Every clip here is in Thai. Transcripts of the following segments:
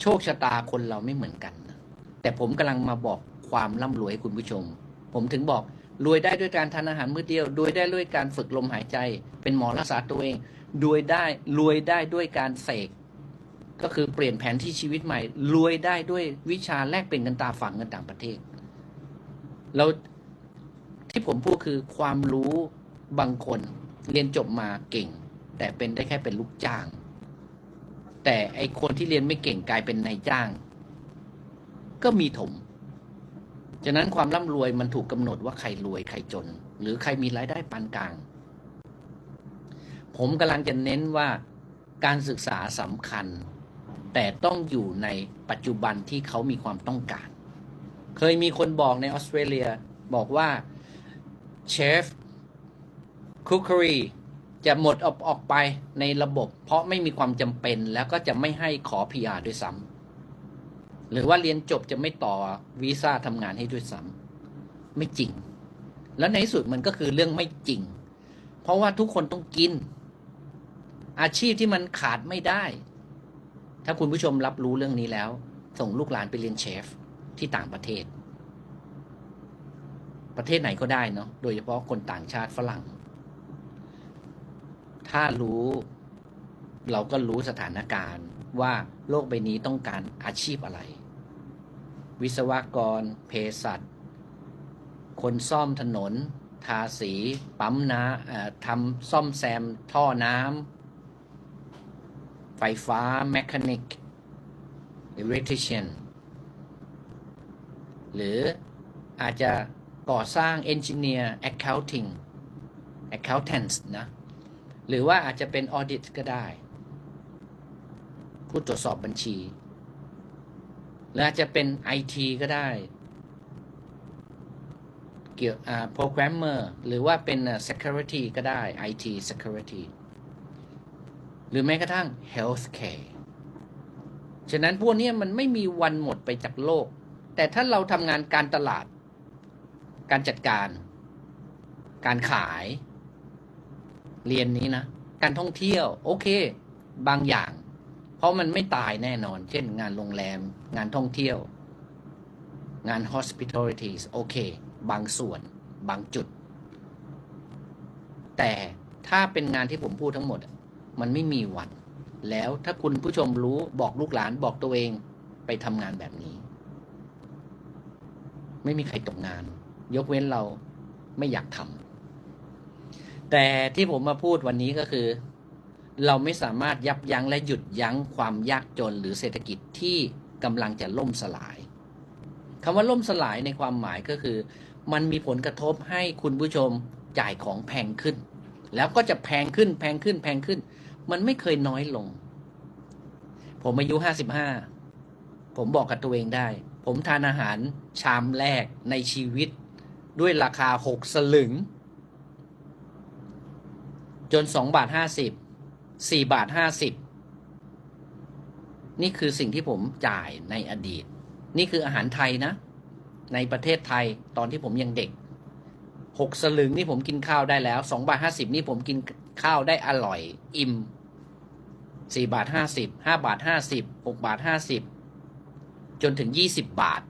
โชคชะตาคนเราไม่เหมือนกันนะแต่ผมกำลังมาบอกความร่ำรวยให้คุณผู้ชม ผมถึงบอกรวยได้ด้วยการทานอาหารมื้อเดียวรวยได้ด้วยการฝึกลมหายใจ เป็นหมอรักษาตัวเองรวยได้รวยได้ด้วยการเสกก็คือเปลี่ยนแผนที่ชีวิตใหม่รวยได้ด้วยวิชาแลกเปลี่ยนเงินตาฝังเงินต่างประเทศเราที่ผมพูดคือความรู้บางคนเรียนจบมาเก่ง แต่เป็นได้แค่เป็นลูกจ้าง แต่ไอคนที่เรียนไม่เก่งกลายเป็นนายจ้าง ก็มีถม ฉะนั้นความร่ำรวยมันถูกกำหนดว่าใครรวยใครจน หรือใครมีรายได้ปานกลาง ผมกำลังจะเน้นว่าการศึกษาสำคัญ แต่ต้องอยู่ในปัจจุบันที่เขามีความต้องการ เคยมีคนบอกในออสเตรเลียบอกว่าเชฟคุกครี จะหมดออกออกไปในระบบ เพราะไม่มีความจำเป็นแล้วก็จะไม่ให้ขอ PR ด้วยซ้ำหรือว่าเรียนจบจะไม่ต่อวีซ่าทำงานให้ด้วยซ้ำไม่จริง แล้วในที่สุดมันก็คือเรื่องไม่จริง เพราะว่าทุกคนต้องกิน อาชีพที่มันขาดไม่ได้ ถ้าคุณผู้ชมรับรู้เรื่องนี้แล้ว ส่งลูกหลานไปเรียนเชฟที่ต่างประเทศ ประเทศไหนก็ได้เนาะโดยเฉพาะคนต่างชาติฝรั่ง ถ้ารู้ เราก็รู้สถานการณ์ว่าโลกใบนี้ต้องการอาชีพอะไร วิศวกรเภสัชคนซ่อมถนน ทาสี ปั๊มน้ำทำซ่อมแซม ท่อน้ำไฟฟ้า แมคานิก electrician หรืออาจจะก่อสร้าง engineer accounting accountants นะ หรือว่าอาจจะเป็น audit ก็ได้ ผู้ตรวจสอบบัญชี หรืออาจจะเป็น IT ก็ได้ เกี่ยวอ่า programmer หรือว่าเป็น security ก็ได้ IT security หรือแม้กระทั่ง healthcare ฉะนั้นพวกนี้มันไม่มีวันหมดไปจากโลก แต่ถ้าเราทำงานการตลาด การจัดการ การขาย เรียนนี้นะ การท่องเที่ยว โอเค บางอย่าง เพราะมันไม่ตายแน่นอน เช่น งานโรงแรม งานท่องเที่ยว งาน hospitality โอเค บางส่วน บางจุด แต่ถ้าเป็นงานที่ผมพูดทั้งหมด มันไม่มีวัน แล้วถ้าคุณผู้ชมรู้บอกลูกหลานบอกตัวเองไปทำงานแบบนี้ ไม่มีใครตกงาน ยกเว้นเราไม่อยากทำ แต่ที่ผมมาพูดวันนี้ก็คือ เราไม่สามารถยับยั้งและหยุดยั้งความยากจนหรือเศรษฐกิจที่กำลังจะล่มสลายคำว่าล่มสลายในความหมายก็คือ มันมีผลกระทบให้คุณผู้ชมจ่ายของแพงขึ้น แล้วก็จะแพงขึ้นแพงขึ้นแพงขึ้น มันไม่เคยน้อยลง ผมอายุห้าสิบห้าผมบอกกับตัวเองได้ ผมทานอาหารชามแรกในชีวิต ด้วยราคาหกสลึง จนสองบาทห้าสิบสี่บาทห้าสิบนี่คือสิ่งที่ผมจ่ายในอดีต นี่คืออาหารไทยนะ ในประเทศไทยตอนที่ผมยังเด็กหกสลึงนี่ผมกินข้าวได้แล้วสองบาทห้าสิบนี่ผมกินข้าวได้อร่อย อิ่มสี่บาทห้าสิบห้าบาทห้าสิบหกบาทห้าสิบจนถึงยี่สิบบาท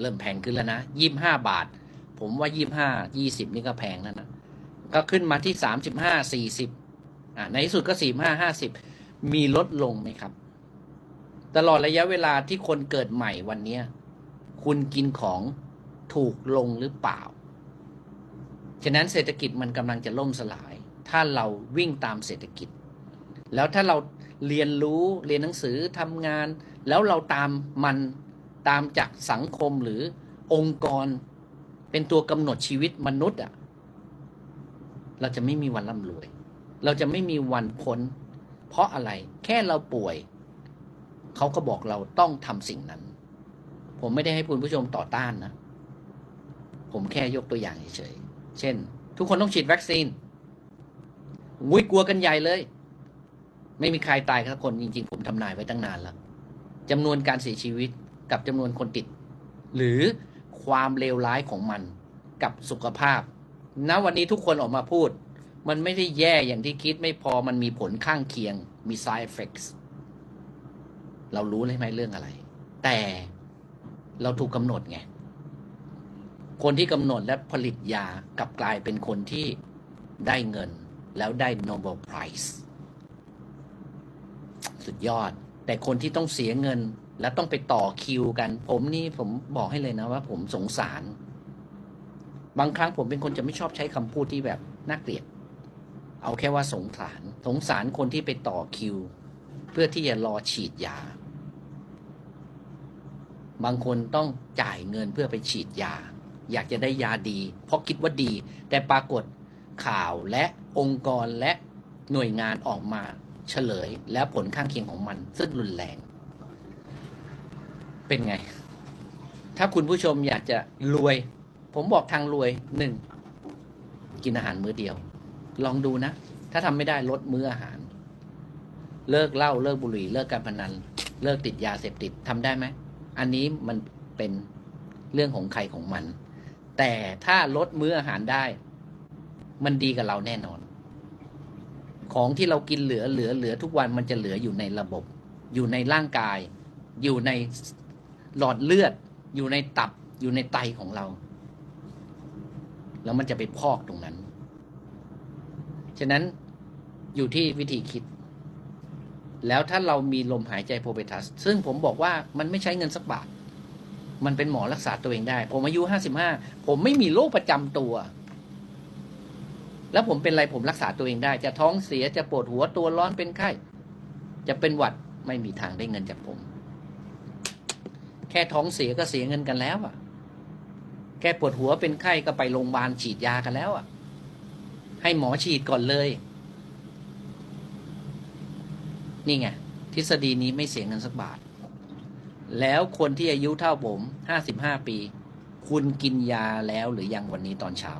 เริ่มแพงขึ้นแล้วนะยี่ห้าบาท ผมว่ายี่ห้ายี่สิบนี่ก็แพงแล้วนะ ก็ขึ้นมาที่สามสิบห้าสี่สิบอ่าในที่สุดก็สี่ห้าห้าสิบมีลดลงไหมครับ ตลอดระยะเวลาที่คนเกิดใหม่วันนี้คุณกินของถูกลงหรือเปล่า ฉะนั้นเศรษฐกิจมันกำลังจะล่มสลาย ถ้าเราวิ่งตามเศรษฐกิจ แล้วถ้าเราเรียนรู้เรียนหนังสือทำงาน แล้วเราตามมันตามจากสังคมหรือองค์กร เป็นตัวกำหนดชีวิตมนุษย์อะ เราจะไม่มีวันร่ำรวย เราจะไม่มีวันพ้น เพราะอะไรแค่เราป่วย เขาก็บอกเราต้องทำสิ่งนั้น ผมไม่ได้ให้คุณผู้ชมต่อต้านนะ ผมแค่ยกตัวอย่างเฉยๆเช่น ทุกคนต้องฉีดวัคซีนวุ้ยกลัวกันใหญ่เลย ไม่มีใครตายสักคนจริง ๆ ผมทำนายไว้ตั้งนานแล้วจำนวนการเสียชีวิตกับจำนวนคนติด หรือความเลวร้ายของมันกับสุขภาพ ณวันนี้ทุกคนออกมาพูด มันไม่ได้แย่อย่างที่คิดไม่พอมันมีผลข้างเคียงมี side effects เรารู้เลยไหมเรื่องอะไร แต่เราถูกกำหนดไง คนที่กำหนดและผลิตยากลับกลายเป็นคนที่ได้เงินแล้วได้ Nobel Prize สุดยอด แต่คนที่ต้องเสียเงินและต้องไปต่อคิวกัน ผมนี่ผมบอกให้เลยนะว่าผมสงสาร บางครั้งผมเป็นคนจะไม่ชอบใช้คำพูดที่แบบน่าเกลียด เอาแค่ว่าสงสาร สงสารคนที่ไปต่อคิว เพื่อที่จะรอฉีดยา บางคนต้องจ่ายเงินเพื่อไปฉีดยา อยากจะได้ยาดี เพราะคิดว่าดี แต่ปรากฏข่าวและองค์กรและหน่วยงานออกมาเฉลย และผลข้างเคียงของมัน ซึ่งรุนแรง เป็นไง ถ้าคุณผู้ชมอยากจะรวย ผมบอกทางรวยหนึ่งกินอาหารมื้อเดียว ลองดูนะ ถ้าทำไม่ได้ลดมื้ออาหาร เลิกเหล้าเลิกบุหรี่ เลิกการพนัน เลิกติดยาเสพติดทำได้ไหม อันนี้มันเป็นเรื่องของใครของมัน แต่ถ้าลดมื้ออาหารได้ มันดีกับเราแน่นอน ของที่เรากินเหลือเหลือเหลือทุกวันมันจะเหลืออยู่ในระบบ อยู่ในร่างกาย อยู่ในหลอดเลือด อยู่ในตับอยู่ในไตของเรา แล้วมันจะไปพอกตรงนั้น ฉะนั้นอยู่ที่วิธีคิด แล้วถ้าเรามีลมหายใจโพเบทัส ซึ่งผมบอกว่ามันไม่ใช้เงินสักบาท มันเป็นหมอรักษาตัวเองได้ ผมอายุห้าสิบห้าผมไม่มีโรคประจำตัว แล้วผมเป็นอะไรผมรักษาตัวเองได้ จะท้องเสียจะปวดหัวตัวร้อนเป็นไข้ จะเป็นหวัดไม่มีทางได้เงินจากผม แค่ท้องเสียก็เสียเงินกันแล้วอะ แค่ปวดหัวเป็นไข้ก็ไปโรงพยาบาลฉีดยากันแล้วอะให้หมอฉีดก่อนเลย นี่ไงทฤษฎีนี้ไม่เสียเงินสักบาท แล้วคนที่อายุเท่าผมห้าสิบห้าปี คุณกินยาแล้วหรือยังวันนี้ตอนเช้า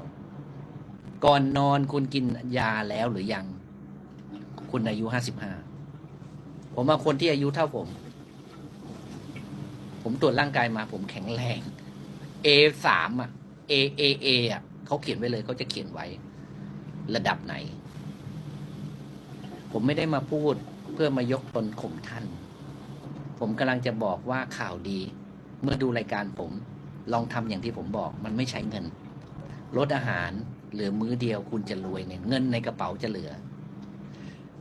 ก่อนนอนคุณกินยาแล้วหรือยัง คุณอายุห้าสิบห้าผมว่าคนที่อายุเท่าผม ผมตรวจร่างกายมาผมแข็งแรง A สามอะ A A A อะเขาเขียนไว้เลยเขาจะเขียนไว้ ระดับไหน ผมไม่ได้มาพูดเพื่อมายกตนข่มท่าน ผมกำลังจะบอกว่าข่าวดี เมื่อดูรายการผม ลองทำอย่างที่ผมบอก มันไม่ใช้เงินลดอาหารเหลือมื้อเดียวคุณจะรวยเนี่ยเงินในกระเป๋าจะเหลือ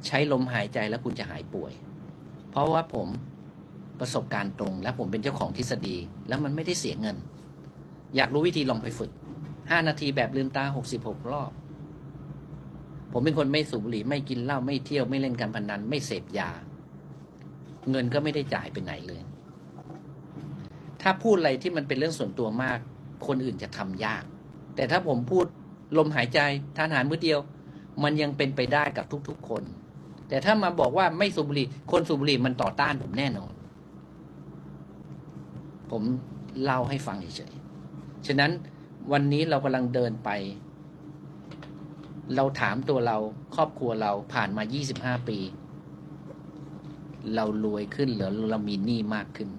ใช้ลมหายใจแล้วคุณจะหายป่วย เพราะว่าผมประสบการณ์ตรงและผมเป็นเจ้าของทฤษฎี แล้วมันไม่ได้เสียเงิน อยากรู้วิธีลองไปฝึกห้านาทีแบบลืมตาหกสิบหกรอบ ผมเป็นคนไม่สูบบุหรี่ไม่กินเหล้าไม่เที่ยวไม่เล่นการพนันไม่เสพยา เงินก็ไม่ได้จ่ายไปไหนเลย ถ้าพูดอะไรที่มันเป็นเรื่องส่วนตัวมาก คนอื่นจะทำยาก แต่ถ้าผมพูดลมหายใจทานอาหารมื้อเดียว มันยังเป็นไปได้กับทุกๆคน แต่ถ้ามาบอกว่าไม่สูบบุหรี่คนสูบบุหรี่มันต่อต้านผมแน่นอน ผมเล่าให้ฟังเฉยๆ ฉะนั้นวันนี้เรากำลังเดินไป เราถามตัวเราครอบครัวเราผ่านมา 25 ปี เรารวยขึ้นหรือเรามีหนี้มากขึ้น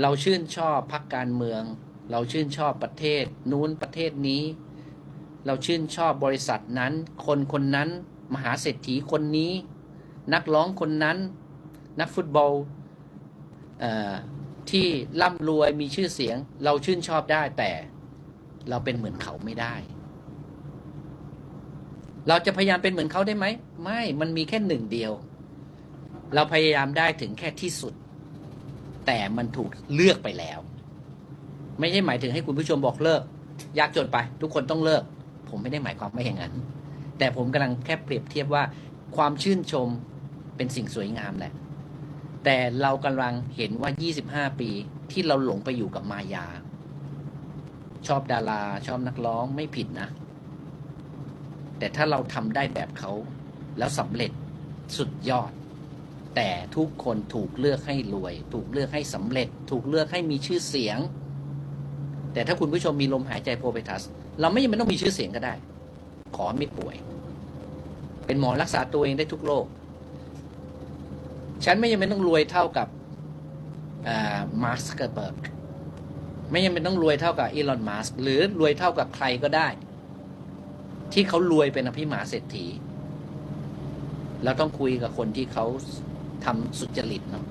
เราชื่นชอบพรรคการเมือง เราชื่นชอบประเทศ นู้นประเทศนี้ เราชื่นชอบบริษัทนั้น คนคนนั้น มหาเศรษฐีคนนี้ นักร้องคนนั้น นักฟุตบอลเอ่อ ที่ร่ำรวยมีชื่อเสียง เราชื่นชอบได้แต่เราเป็นเหมือนเขาไม่ได้ เราจะพยายามเป็นเหมือนเขาได้ไหม ไม่มันมีแค่หนึ่งเดียว เราพยายามได้ถึงแค่ที่สุด แต่มันถูกเลือกไปแล้ว ไม่ใช่หมายถึงให้คุณผู้ชมบอกเลิก ยากจนไป ทุกคนต้องเลิก ผมไม่ได้หมายความว่าอย่างนั้น แต่ผมกำลังแค่เปรียบเทียบว่า ความชื่นชมเป็นสิ่งสวยงามแหละ แต่เรากำลังเห็นว่า 25 ปีที่เราหลงไปอยู่กับมายา ชอบดารา ชอบนักร้องไม่ผิดนะ แต่ถ้าเราทำได้แบบเขา แล้วสำเร็จสุดยอด แต่ทุกคนถูกเลือกให้รวย ถูกเลือกให้สำเร็จ ถูกเลือกให้มีชื่อเสียง แต่ถ้าคุณผู้ชมมีลมหายใจโพเปทัส เราไม่จำเป็นต้องมีชื่อเสียงก็ได้ ขอไม่ป่วย เป็นหมอรักษาตัวเองได้ทุกโรค ฉันไม่ยังเป็นต้องรวยเท่ากับมาร์สเกอร์เบิร์กไม่ยังเป็นต้องรวยเท่ากับอีลอน มัสหรือรวยเท่ากับใครก็ได้ ที่เขารวยเป็นอภิมหาเศรษฐี เราต้องคุยกับคนที่เขาทำสุจริตเนาะ